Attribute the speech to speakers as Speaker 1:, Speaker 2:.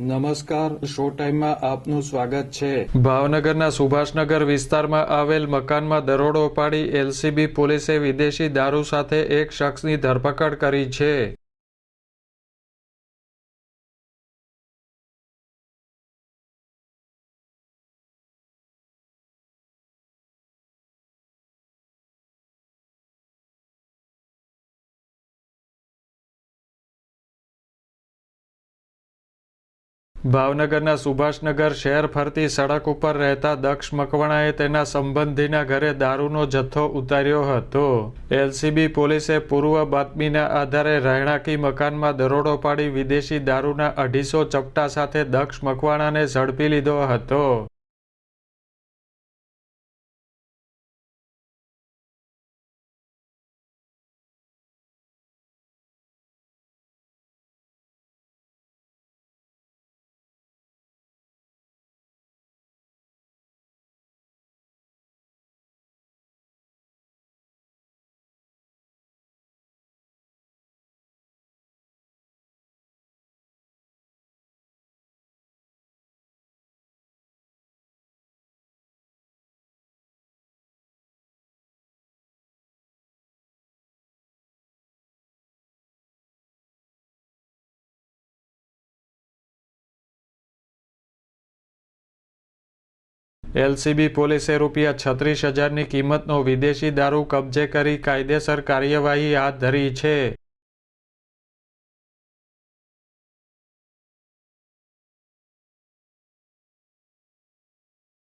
Speaker 1: નમસ્કાર, શો ટાઈમમાં આપનું સ્વાગત છે.
Speaker 2: ભાવનગરના સુભાષનગર વિસ્તારમાં આવેલ મકાનમાં દરોડો પાડી એલસીબી પોલીસે વિદેશી દારૂ સાથે એક શખ્સની ધરપકડ કરી છે. ભાવનગરના સુભાષનગર શહેર ફરતી સડક ઉપર રહેતા દક્ષ મકવાણાએ તેના સંબંધીના ઘરે દારૂનો જથ્થો ઉતાર્યો હતો. એલસીબી પોલીસે પૂર્વ બાતમીના આધારે રહેણાંકી મકાનમાં દરોડો પાડી વિદેશી દારૂના અઢીસો ચપટા સાથે દક્ષ મકવાણાને ઝડપી લીધો હતો. એલસીબી પોલીસે રૂપિયા છત્રીસ હજારની કિંમતનો વિદેશી દારૂ કબજે કરી કાયદેસર કાર્યવાહી હાથ ધરી છે.